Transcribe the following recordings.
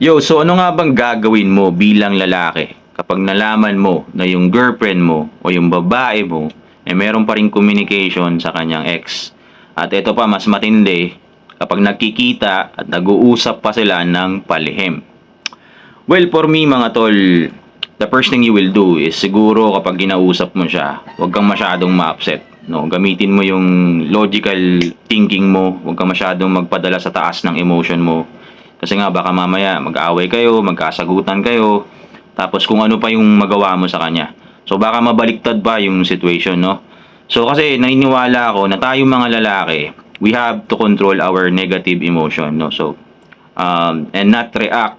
Yo, so ano nga bang gagawin mo bilang lalaki kapag nalaman mo na yung girlfriend mo o yung babae mo eh meron pa rin communication sa kanyang ex. At ito pa mas matindi kapag nagkikita at nag-uusap pa sila ng palihim. Well, for me mga tol, the first thing you will do is siguro kapag ginausap mo siya, huwag kang masyadong ma-upset. No, gamitin mo yung logical thinking mo, huwag kang masyadong magpadala sa taas ng emotion mo. Kasi nga baka mamaya mag-away kayo, magkasagutan kayo, tapos kung ano pa yung magawa mo sa kanya. So baka mabaliktad pa yung situation, no? So kasi naniniwala ako na tayong mga lalaki, we have to control our negative emotion, no? So um, and not react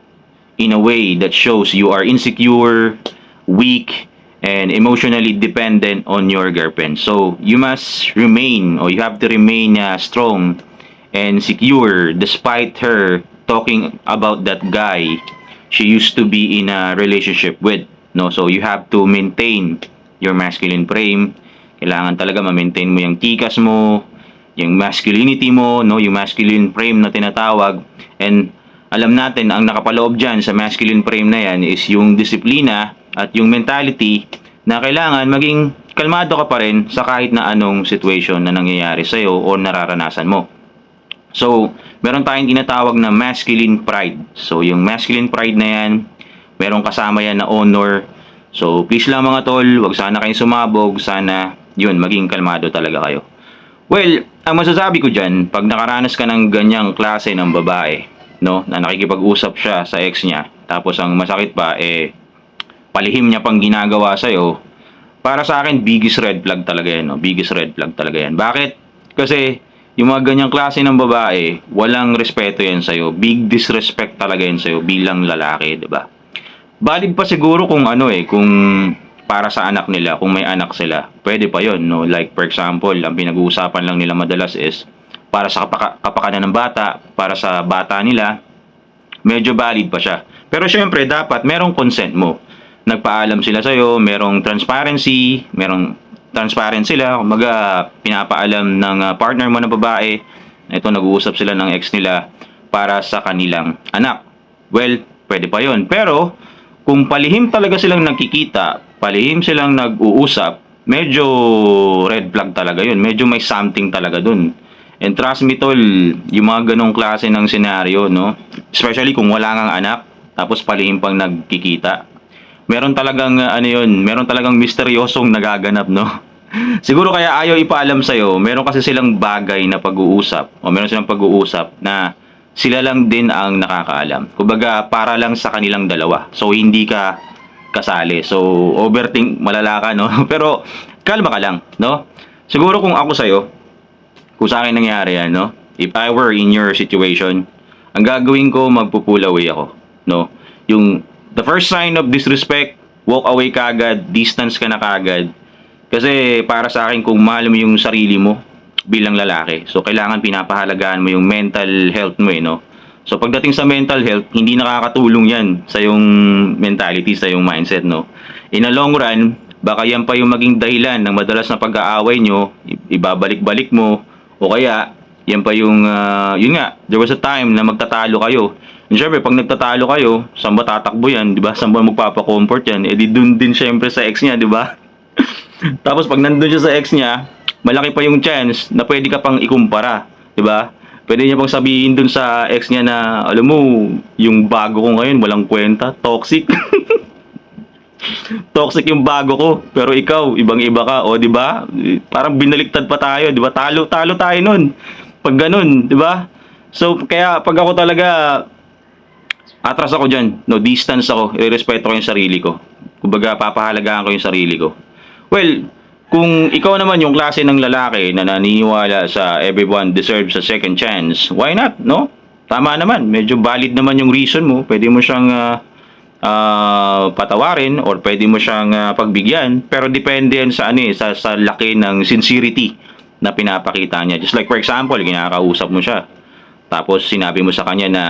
in a way that shows you are insecure, weak, and emotionally dependent on your girlfriend. So you must remain or you have to remain uh, strong and secure despite her talking about that guy she used to be in a relationship with. No, so you have to maintain your masculine frame. Kailangan talaga ma-maintain mo yung tikas mo, yung masculinity mo, no, yung masculine frame na tinatawag. And alam natin ang nakapaloob diyan sa masculine frame na yan is yung disiplina at yung mentality na kailangan maging kalmado ka pa rin sa kahit na anong situation na nangyayari sa'yo o nararanasan mo. So, meron tayong tinatawag na masculine pride. So, yung masculine pride na yan, meron kasama yan na honor. So, please lang mga tol, wag sana kayong sumabog, sana yun, maging kalmado talaga kayo. Well, ang masasabi ko dyan, pag nakaranas ka ng ganyang klase ng babae, no, na nakikipag-usap siya sa ex niya, tapos ang masakit pa, eh, palihim niya pang ginagawa sa'yo, para sa akin, biggest red flag talaga yan, no? biggest red flag talaga yan. Bakit? Kasi, yung mga ganyang klase ng babae, walang respeto yan sa'yo. Big disrespect talaga yan sa'yo bilang lalaki, ba? Valid pa siguro kung ano eh, kung para sa anak nila, kung may anak sila. Pwede pa yon no? Like, for example, ang pinag-uusapan lang nila madalas is para sa kapaka- kapakanan ng bata, para sa bata nila, medyo valid pa siya. Pero syempre, dapat merong consent mo. Nagpaalam sila sa'yo, merong transparency, merong transparent sila. Kumbaga, pinapaalam ng uh, partner mo na babae, ito nag-uusap sila ng ex nila para sa kanilang anak. Well, pwede pa yon Pero, kung palihim talaga silang nagkikita, palihim silang nag-uusap, medyo red flag talaga yun. Medyo may something talaga dun. And trust me tol, yung mga ganong klase ng senaryo, no? Especially kung wala kang anak, tapos palihim pang nagkikita. Meron talagang, uh, ano yun, meron talagang misteryosong nagaganap, no? Siguro kaya ayaw ipaalam sa'yo, meron kasi silang bagay na pag-uusap, o meron silang pag-uusap na sila lang din ang nakakaalam. Kumbaga, para lang sa kanilang dalawa. So, hindi ka kasali. So, overthink, malala ka, no? Pero, kalma ka lang, no? Siguro kung ako sa'yo, kung sa akin nangyari yan, no? If I were in your situation, ang gagawin ko, magpupull away ako, no? Yung, the first sign of disrespect, walk away kagad, distance ka na kagad. Kasi para sa akin, kung mahal mo yung sarili mo bilang lalaki, so kailangan pinapahalagaan mo yung mental health mo, eh, no? So pagdating sa mental health, hindi nakakatulong yan sa yung mentality, sa yung mindset, no? In a long run, baka yan pa yung maging dahilan ng madalas na pag-aaway nyo, ibabalik-balik mo, o kaya, yan pa yung, ah, yun nga, there was a time na magtatalo kayo. And syempre, pag nagtatalo kayo, saan ba tatakbo yan, di ba? Saan ba magpapa-comfort yan? Eh di dun din syempre sa ex niya, di ba? Tapos pag nandun siya sa ex niya, malaki pa yung chance na pwede ka pang ikumpara, 'di ba? Pwede niya pang sabihin dun sa ex niya na, alam mo, yung bago ko ngayon, walang kwenta, toxic. toxic yung bago ko, pero ikaw, ibang-iba ka, o 'di ba? Parang binaliktad pa tayo, 'di ba? Talo, talo tayo nun. Pag ganun, 'di ba? So, kaya pag ako talaga atras ako diyan, no, distance ako, irespeto ko yung sarili ko. Kumbaga, papahalagaan ko yung sarili ko. Well, kung ikaw naman yung klase ng lalaki na naniniwala sa everyone deserves a second chance, why not, no? Tama naman, medyo valid naman yung reason mo. Pwede mo siyang ah, ah, patawarin or pwede mo siyang ah, pagbigyan. Pero depende yan sa, ano, eh, sa, sa laki ng sincerity na pinapakita niya. Just like for example, kinakausap mo siya. Tapos sinabi mo sa kanya na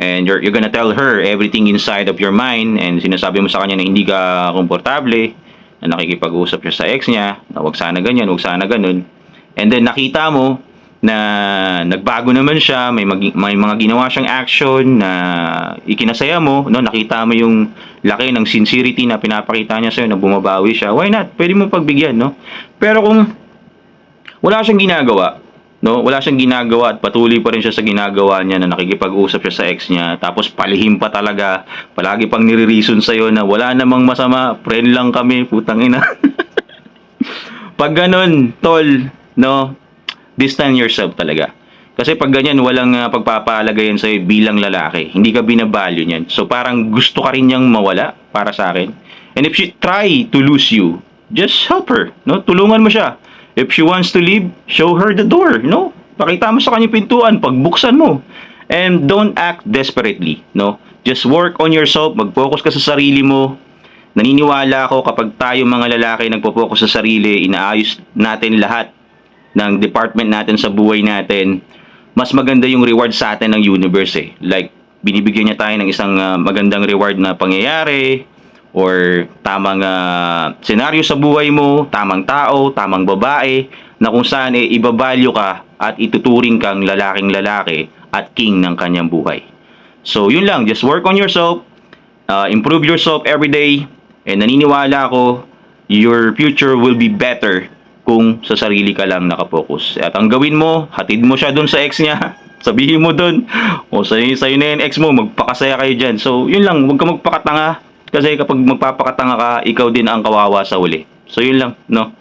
and you're, you're gonna tell her everything inside of your mind and sinasabi mo sa kanya na hindi ka komportable na nakikipag-usap siya sa ex niya na wag sana ganyan, wag sana ganun and then nakita mo na nagbago naman siya, may, mag- may mga ginawa siyang action na ikinasaya mo, no? nakita mo yung laki ng sincerity na pinapakita niya sa'yo na bumabawi siya, why not? Pwede mo pagbigyan, no? Pero kung wala siyang ginagawa, no? Wala siyang ginagawa at patuloy pa rin siya sa ginagawa niya na nakikipag-usap siya sa ex niya, tapos palihim pa talaga, palagi pang nire-reason sa'yo na wala namang masama, friend lang kami, putang ina. Pag ganun, tol, no, distance yourself talaga. Kasi pag ganyan, walang uh, pagpapalagayan sa'yo bilang lalaki. Hindi ka binabalyo niyan. So parang gusto ka rin niyang mawala para sa akin. And if she try to lose you, just help her. No? Tulungan mo siya. If she wants to leave, show her the door. No? Pakita mo sa kanya pintuan, pagbuksan mo. And don't act desperately. No? Just work on yourself, mag-focus ka sa sarili mo, Naniniwala ako kapag tayo mga lalaki nagpo-focus sa sarili, inaayos natin lahat ng department natin sa buhay natin, mas maganda yung reward sa atin ng universe eh. Like, binibigyan niya tayo ng isang ah, magandang reward na pangyayari, or tamang ah, senaryo sa buhay mo, tamang tao, tamang babae, na kung saan eh, ibabalyo ka at ituturing kang lalaking lalaki at king ng kanyang buhay. So, yun lang. Just work on yourself. uh, improve yourself every day. And naniniwala ako, your future will be better kung sa sarili ka lang nakapokus. At ang gawin mo, hatid mo siya dun sa ex niya. Sabihin mo dun, o sa'yo, sa'yo na yung ex mo, magpakasaya kayo dyan. So, yun lang, huwag ka magpakatanga. Kasi kapag magpapakatanga ka, ikaw din ang kawawa sa uli. So, yun lang, no?